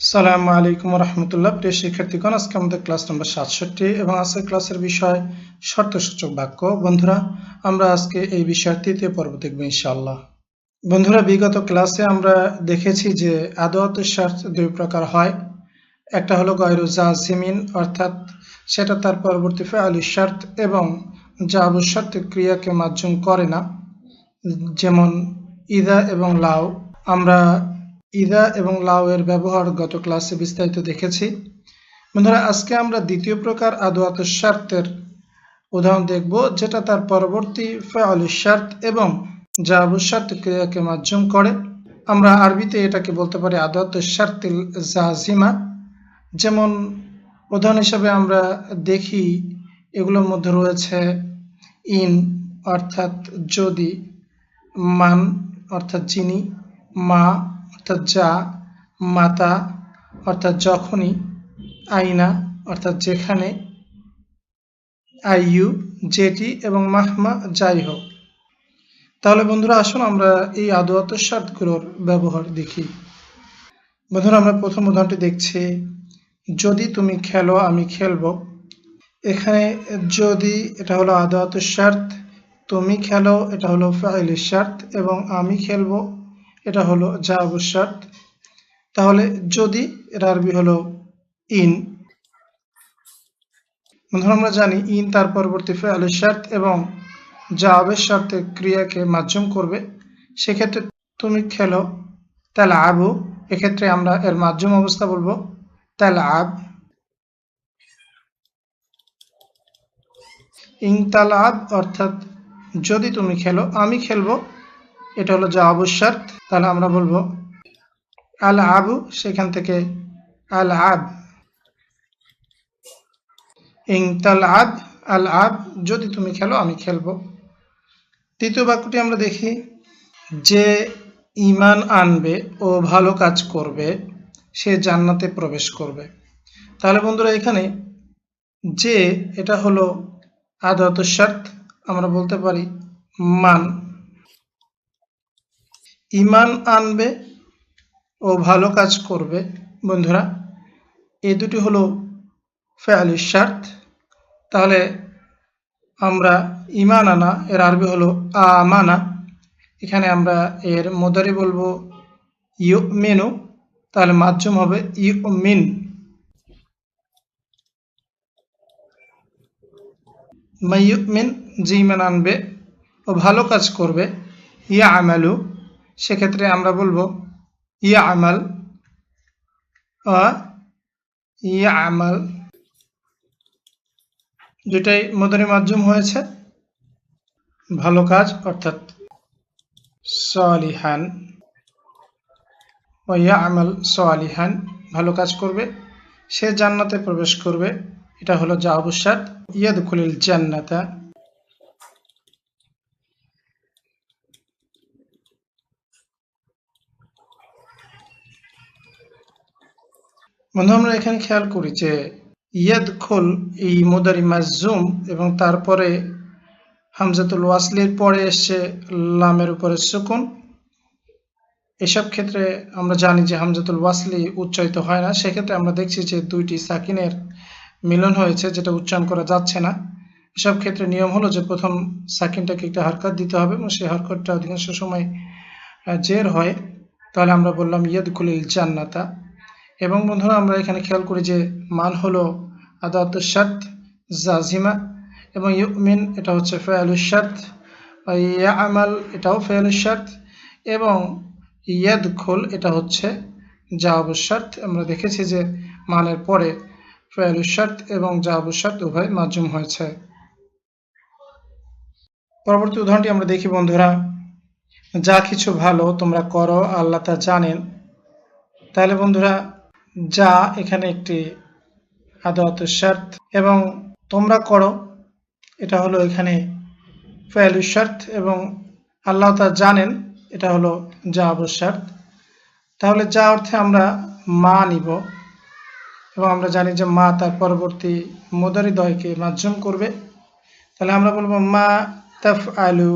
সালামু আলাইকুম রহমতুল্লাহ। প্রিয় শিক্ষার্থীগণ, আজকে আমাদের ক্লাস নম্বর সাতষট্টি এবং আজকের ক্লাসের বিষয় শর্তসূচক বাক্য। বন্ধুরা, আমরা আজকে এই বিষয়ের তৃতীয় পর্ব দেখব ইনশাআল্লাহ। বন্ধুরা, বিগত ক্লাসে আমরা দেখেছি যে আদত শর্ত দুই প্রকার হয়। একটা হলো গয়রু জাজিমিন, অর্থাৎ সেটা তার পরবর্তী ফেয়ালি শর্ত এবং জাবু শর্ত ক্রিয়াকে মাধ্যম করে না। যেমন ইদা এবং লাউ। আমরা ইদা এবং লাউ এর ব্যবহার গত ক্লাসে বিস্তারিত দেখেছি। বন্ধুরা, আজকে আমরা দ্বিতীয় প্রকার আদোয়াত স্বার্থের উদাহরণ দেখব, যেটা তার পরবর্তী ফয়াল স্বার্থ এবং জাবু স্বার্থ ক্রিয়াকে মাধ্যম করে। আমরা আরবিতে এটাকে বলতে পারি আদোয়াত স্বার্থিল জাজিমা। যেমন উদাহরণ হিসাবে আমরা দেখি, এগুলোর মধ্যে রয়েছে ইন, অর্থাৎ যদি, মান, অর্থাৎ যিনি, মা অর্থাৎ যা, মাতা, অর্থাৎ যখনই, আইনা, অর্থাৎ যেখানে, আইয়ু যেটি এবং মাহমা যাই হোক। তাহলে বন্ধুরা আসুন আমরা এই আদোয়াত স্বার্থগুলোর ব্যবহার দেখি। বন্ধুরা আমরা প্রথম উদাহরণটি দেখছি, যদি তুমি খেলো, আমি খেলব। এখানে যদি এটা হলো আদোয়াত স্বার্থ তুমি খেলো, এটা হলো ফাইল স্বার্থ এবং আমি খেলব। এটা হলো জাহাবু শর্ত তাহলে যদি এর আরবি হলো ইন। বন্ধুরা আমরা জানি ইন তার পরবর্তী ফেয়াল শর্ত এবং জাহাবের শর্তে ক্রিয়াকে মাধ্যম করবে। সেক্ষেত্রে তুমি খেলো তাহলে আবু এক্ষেত্রে আমরা এর মাধ্যম অবস্থা বলব তাহলে আব ইং তাল আব অর্থাৎ যদি তুমি খেলো, আমি খেলব এটা হলো জাহাবু শর্ত, তাহলে আমরা বলব আল আবু, সেখান থেকে আল আব। ইং তাল আব, আল আব, যদি তুমি খেলো, আমি খেলব। তৃতীয় বাক্যটি আমরা দেখি, যে ইমান আনবে ও ভালো কাজ করবে, সে জান্নাতে প্রবেশ করবে। তাহলে বন্ধুরা এখানে যে, এটা হলো আদত শর্ত, আমরা বলতে পারি মান। ইমান আনবে ও ভালো কাজ করবে। বন্ধুরা এই দুটি হলো ফেয়ালি শর্ত। তাহলে আমরা ইমান আনা, এর আরবি হলো আমানা। এখানে আমরা এর মোদারি বলব ইউ মেনু তাহলে মাধ্যম হবে ইউ মিন মিন যে ইমান আনবে ও ভালো কাজ করবে ইয়া আমালু সেক্ষেত্রে আমরা বলব ইয়া আমাল ইয়া আমাল দুটাই মদারি মাধ্যম হয়েছে। ভালো কাজ, অর্থাৎ সলিহান। ইয়া আমাল সলিহান, ভালো কাজ করবে। সে জান্নাতে প্রবেশ করবে। এটা হলো যা অবসাদ ইয়াদ খুলিল জান্নাতা। বন্ধু, আমরা এখানে খেয়াল করি যে ইয়াদ খোল এই মোদারি মাজুম এবং তারপরে হামজাতুল ওয়াসলির পরে এসছে লামের উপরে সুকুন। এসব ক্ষেত্রে আমরা জানি যে হামজাতুল ওয়াসলি উচ্চারিত হয় না। সেক্ষেত্রে আমরা দেখছি যে দুইটি সাকিনের মিলন হয়েছে, যেটা উচ্চারণ করা যাচ্ছে না। এসব ক্ষেত্রে নিয়ম হলো যে প্রথম সাকিনটাকে একটা হারকাত দিতে হবে এবং সেই হারকাতটা অধিকাংশ সময় জের হয়। তাহলে আমরা বললাম ইয়দ খুলিল জান্নাতা। এবং বন্ধুরা, আমরা এখানে খেয়াল করি যে মান হলো আদাত শার্ত, জাজিমা এবং ইউমিন, এটা হচ্ছে ফেয়ালুস শার্ত ইয়া আমাল এটাও ফেয়ালুস শার্ত এবং ইয়াদ খোল এটা হচ্ছে জাহাবুস শার্ত। আমরা দেখেছি যে মানের পরে ফেয়ালুস শার্ত এবং জাহাবুস শার্ত উভয় মাধ্যম হয়েছে। পরবর্তী উদাহরণটি আমরা দেখি, বন্ধুরা, যা কিছু ভালো তোমরা করো, আল্লাহ তা জানেন। তাহলে বন্ধুরা যা এখানে একটি আদাত শর্ত এবং তোমরা করো, এটা হলো এখানে ফেয়ালু শর্ত এবং আল্লাহ তা জানেন, এটা হলো যা শর্ত। তাহলে যা অর্থে আমরা মা নিব এবং আমরা জানি যে মা তার পরবর্তী মোদারি দয়কে মাধ্যম করবে, তাহলে আমরা বলব মা তফ আলু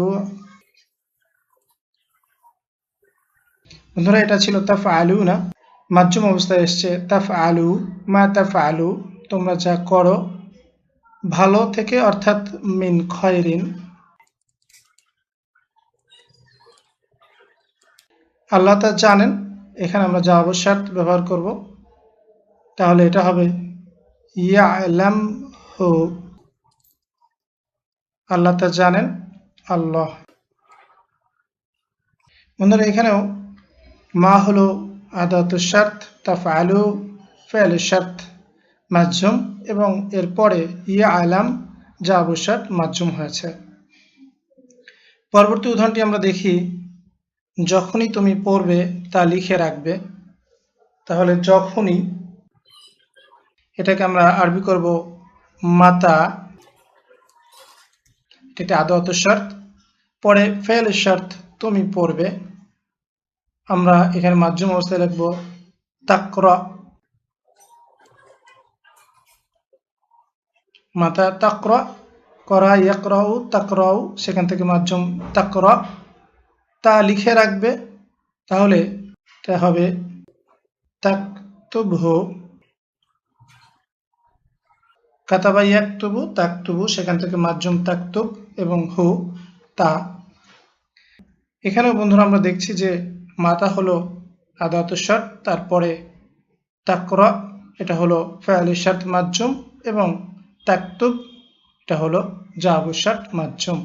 বন্ধুরা, এটা ছিল তফ আলু না মাধ্যম অবস্থায় এসছে তাফ আলু মা তাফ আলু তোমরা যা করো, ভালো থেকে অর্থাৎ মিন খয়রিন। আল্লাহ তা জানেন, এখানে আমরা যা অবসাদ ব্যবহার করব, তাহলে এটা হবে, ইয়ালাম হো। আল্লাহ তা জানেন, আল্লাহ। বন্ধুরা, এখানেও মা হলো আদাত শার্ত, তাফআলু ফেল শার্ত মাধ্যম এবং এরপরে ইয়া আলাম, যা অবসাদ মাধ্যম হয়েছে। পরবর্তী উদাহরণটি আমরা দেখি, যখনই তুমি পড়বে তা লিখে রাখবে, তাহলে যখনই এটাকে আমরা আরবি করব মাতা এটা আদত শর্ত, পরে ফেল শর্ত তুমি পড়বে আমরা এখানে মাধ্যম অবস্থায় লিখব তাকর। মাতা তাকর, করা, ইয়াকরাউ, তাকরাউ, সেখান থেকে মাধ্যম তাকর। তা লিখে রাখবে, তাহলে তা হবে তাকতুবহু। কাতাবা ইয়াকতুবু, তাকতুবু, সেখান থেকে মাধ্যম তাকতুব এবং হু, তা। এখানেও বন্ধুরা আমরা দেখছি যে মাতা হলো আদাত শর্ত, তারপরে তাকরা, এটা হলো ফয়ালি শর্ত মাধ্যম, এবং তাকতুব, এটা হলো জাবু শর্ত মাধ্যম।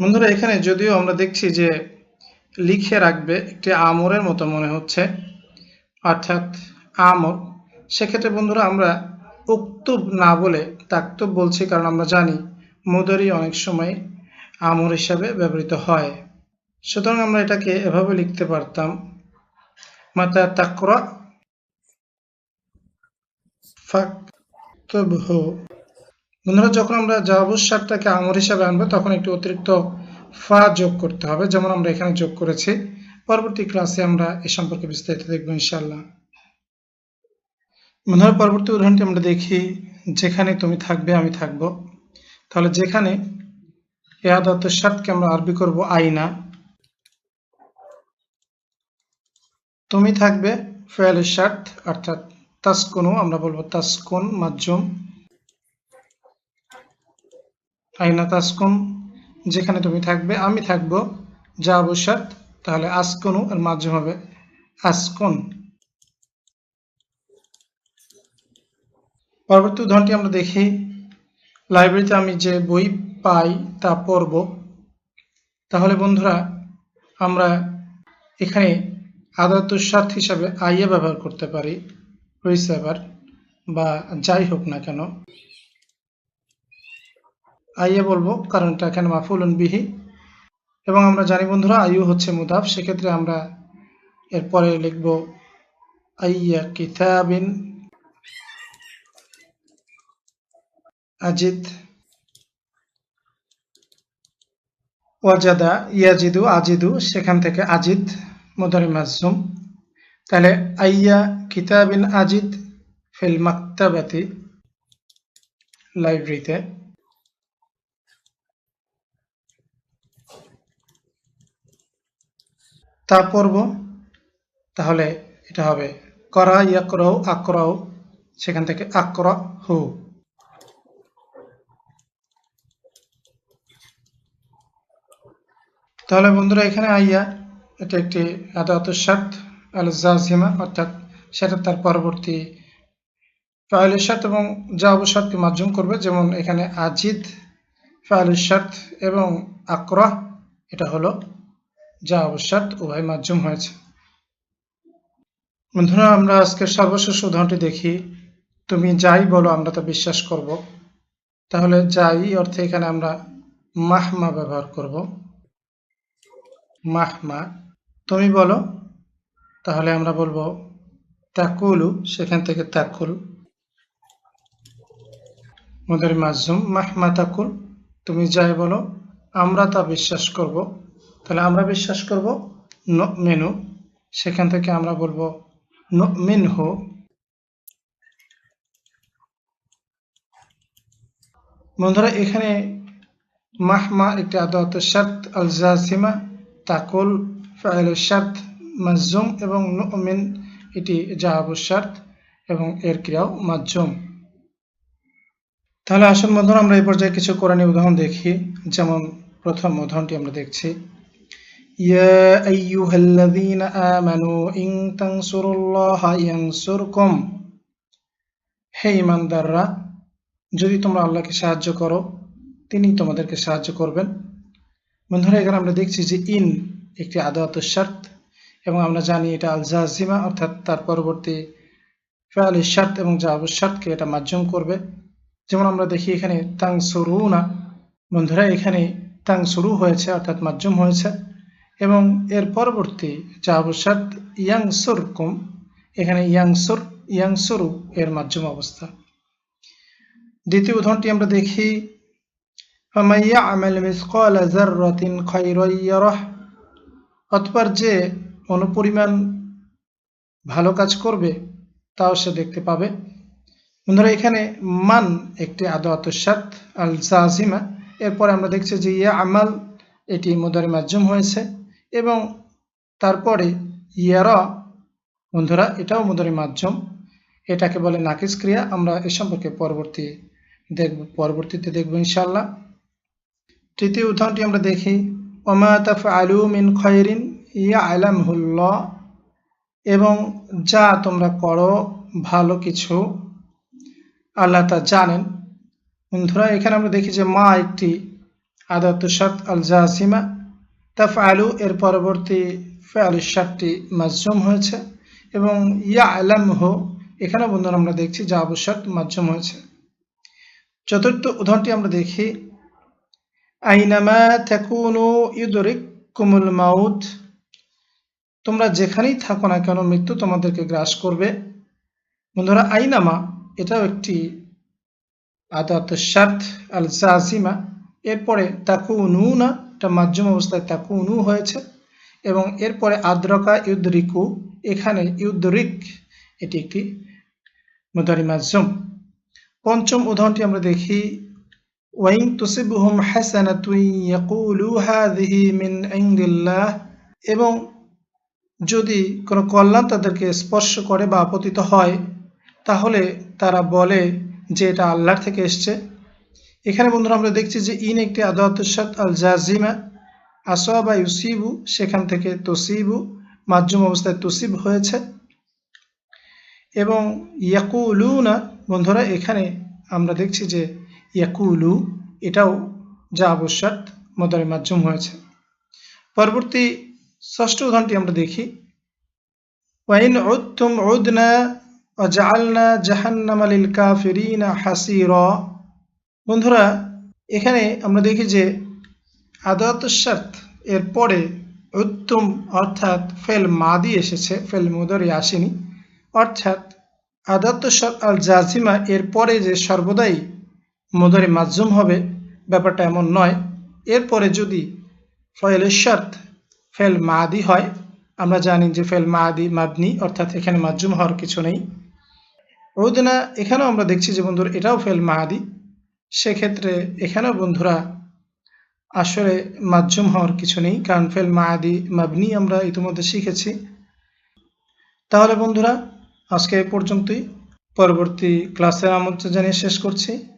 বন্ধুরা, এখানে যদিও আমরা দেখছি যে লিখে রাখবে একটি আমরের মতো মনে হচ্ছে, অর্থাৎ আমর, সেক্ষেত্রে বন্ধুরা আমরা উক্তুব না বলে তাকতুব বলছি, কারণ আমরা জানি মুদারি অনেক সময় আমর হিসাবে ব্যবহৃত হয়। সুতরাং আমরা এটাকে এভাবে লিখতে পারতাম, মাতা তাকরা বন্ধুরা, যখন আমরা জাবুস সারটাকে আমর হিসাবে আনব, তখন একটু অতিরিক্ত ফা যোগ করতে হবে, যেমন আমরা এখানে যোগ করেছি। পরবর্তী ক্লাসে আমরা এ সম্পর্কে বিস্তারিত দেখব ইনশাল্লাহ বন্ধুরা, পরবর্তী উদাহরণটি আমরা দেখি, যেখানে তুমি থাকবে, আমি থাকব। তাহলে যেখানে এ আদাত সাতকে আমরা আরবি করব আইনা। তুমি থাকবে ফেয়াল শার্ট, অর্থাৎ তাসকুনু আমরা বলব তাসকুন মাধ্যম। আইনা তাসকুন, যেখানে তুমি থাকবে, আমি থাকব যা অবসাদ তাহলে আসকুনু আর মাধ্যম হবে আসকুন। পরবর্তী উদাহরণটি আমরা দেখি। লাইব্রেরিতে আমি যে বই পাই, তা পড়ব। তাহলে বন্ধুরা, আমরা এখানে আদাত স্বার্থ হিসাবে আইয়া ব্যবহার করতে পারি রিসেভার বা যাই হোক না কেন। আইয়া বলব কারণ এটা এখানে মাফুলন বিহি। এবং আমরা জানি বন্ধুরা আয়ু হচ্ছে মুদাফ, সেক্ষেত্রে আমরা এরপরে লিখব আইয়া কিতাবিন আজিদ। ওয়াজাদা ইয়াজিদু আজিদু, সেখান থেকে আজিদ। মুদারি মাজুম তাহলে আইয়া কিতাবিন আজিদ ফিল মাক্তাবাতি লাইব্রেরিতে। তা পড়ব। তাহলে এটা হবে করা ইয়াকরাও আকরাও সেখান থেকে আকরা হু তাহলে বন্ধুরা এখানে আইয়া এটা একটি আদাতসাদ আল জাজিমা অর্থাৎ সেটা তার পরবর্তী ফাইলের সাথ এবং যা অবসাদকে মাধ্যম করবে, যেমন এখানে আজিদ ফাইলের সাথ এবং আক্রহ, এটা হলো যা অবসাদ উভয় মাধ্যম হয়েছে। বন্ধুরা, আমরা আজকের সর্বশেষ উদাহরণটি দেখি। তুমি যাই বলো, আমরা তা বিশ্বাস করব। তাহলে যাই অর্থে এখানে আমরা মাহমা ব্যবহার করব। মাহমা তুমি বলো, তাহলে আমরা বলব, তাকুলু, সেখান থেকে তাকুল। মুদারি মাজুম মাহমা তাকুল, তুমি যাই বলো, আমরা তা বিশ্বাস করব। তাহলে আমরা বিশ্বাস করব ন মেনু সেখান থেকে আমরা বলব ন মিনহু বন্ধুরা, এখানে মাহমা একটি আদাত, শার্ত আল জাসিমা তাকুল ফাইল শার্ত, মাজুম এবং নুমিন, এটি জাহাবুর শার্ত এবং এর ক্রিয়াও মাজুম। তাহলে আসল বন্ধুরা, আমরা এই পর্যায়ে কিছু কোরআনী উদাহরণ দেখি। যেমন প্রথম উদাহরণটি আমরা দেখছি। ইয়া আইয়ুহাল্লাযীনা আমানু ইন তানসুরুল্লাহা ইয়ানসুরকুম। হে ইমানদাররা, যদি তোমরা আল্লাহকে সাহায্য করো, তিনি তোমাদেরকে সাহায্য করবেন। বন্ধুরা, এখানে আমরা দেখছি যে ইন একটি আদাত শার্ত এবং আমরা জানি এটা আল জাজিমা অর্থাৎ তার পরবর্তী ফেয়াল শার্ত এবং জাহাবুর শার্তকে এটা মাধ্যম করবে যেমন আমরা দেখি এখানে তাং না বন্ধুরা এখানে তাং শুরু হয়েছে অর্থাৎ মাধ্যম হয়েছে এবং এর পরবর্তী জাহাবুর শার্ত ইয়াংসুর কুম এখানে ইয়াংসুর ইয়াংসুরু এর মাধ্যম অবস্থা দ্বিতীয় উদাহরণটি আমরা দেখি فمن يعمل مثقال ذرة خيرا يره অতপর যে অনুপরিমাণ ভালো কাজ করবে, তাও সে দেখতে পাবে। বন্ধুরা, এখানে মান একটি আদাত আল জাজিমা। এরপরে আমরা দেখছি যে ইয়া আমাল, এটি মুদারি মাধ্যম হয়েছে। এবং তারপরে ইয়ারা বন্ধুরা, এটাও মুদারি মাধ্যম এটাকে বলে নাকিস ক্রিয়া। আমরা এ সম্পর্কে পরবর্তী দেখব, পরবর্তীতে দেখব ইনশাল্লাহ তৃতীয় উদাহরণটি আমরা দেখি। ওমা তাফ আলু মিন খয়রিন ইয়া আলামহুল্লাহ এবং যা তোমরা করো, ভালো কিছু আল্লাহ তা জানেন। বন্ধুরা, এখানে আমরা দেখি যে মা একটি আদাতুসাত আল জাসিমা তাফ আলু এর পরবর্তী ফেয়ালু শার্টটি মাজুম হয়েছে। এবং ইয়া আলাম হো এখানে বন্ধুরা আমরা দেখছি যে আবুসাত মাজুম হয়েছে। চতুর্থ উদাহরণটি আমরা দেখি তোমরা যেখানেই থাকো না কেন, মৃত্যু তোমাদেরকে গ্রাস করবে। বন্ধুরা, আইনামা এটাও একটি আদাত শার্ত আল জাজিমা এরপরে তাকু নু না এটা মাধ্যম অবস্থায় তাকু নু হয়েছে। এবং এরপরে আদ্রকা ইউদ্রিকু, এখানে ইউদ্রিক, এটি একটি মুদারি মাধ্যম পঞ্চম উদাহরণটি আমরা দেখি। ওয়াইন তুসিবহুম হাসানাতুন ইয়াকুলু হাযিহি মিন ইনদিল্লাহ এবং যদি কোনো কল্যাণ তাদেরকে স্পর্শ করে বা আপতিত হয়, তাহলে তারা বলে যে এটা আল্লাহর থেকে এসছে। এখানে বন্ধুরা আমরা দেখছি যে ইন একটি আদাতসাদ আল জাজিমা আসোয়া বা ইউসিবু, সেখান থেকে তসিবু, মাধ্যম অবস্থায় তসিব হয়েছে। এবং ইয়াকুলুনা, বন্ধুরা, এখানে আমরা দেখছি যে ইয়াকুলু, এটাও যা আবশ্যক, মদারে মাধ্যম হয়েছে। পরবর্তী ষষ্ঠ উদাহরণটি আমরা দেখি। ওয়াইন উদ্তুম উদনা জাহান্নাম জাহান্নামালিল কাফিরিনা হাসির। বন্ধুরা, এখানে আমরা দেখি যে আদাতশার্ত এর পরে উত্তম অর্থাৎ ফেল মাদি এসেছে, ফেল মুদরি আসেনি। অর্থাৎ আদাতশার আল জাজিমা, এর পরে যে সর্বদাই মুদরি মাজুম হবে, ব্যাপারটা এমন নয়। এরপরে যদি ফয়েলের ফেল মাদি হয়, আমরা জানি যে ফেল মাদি মাবনি, অর্থাৎ এখানে মাজুম হওয়ার কিছু নেই। রৌদিনা, এখানেও আমরা দেখছি যে বন্ধুরা, এটাও ফেল মাহাদি সেক্ষেত্রে এখানেও বন্ধুরা আসলে মাধ্যম হওয়ার কিছু নেই, কারণ ফেল মাহাদি মাবনি আমরা ইতিমধ্যে শিখেছি। তাহলে বন্ধুরা, আজকে এ পর্যন্তই। পরবর্তী ক্লাসের আমন্ত্রণ জানিয়ে শেষ করছি।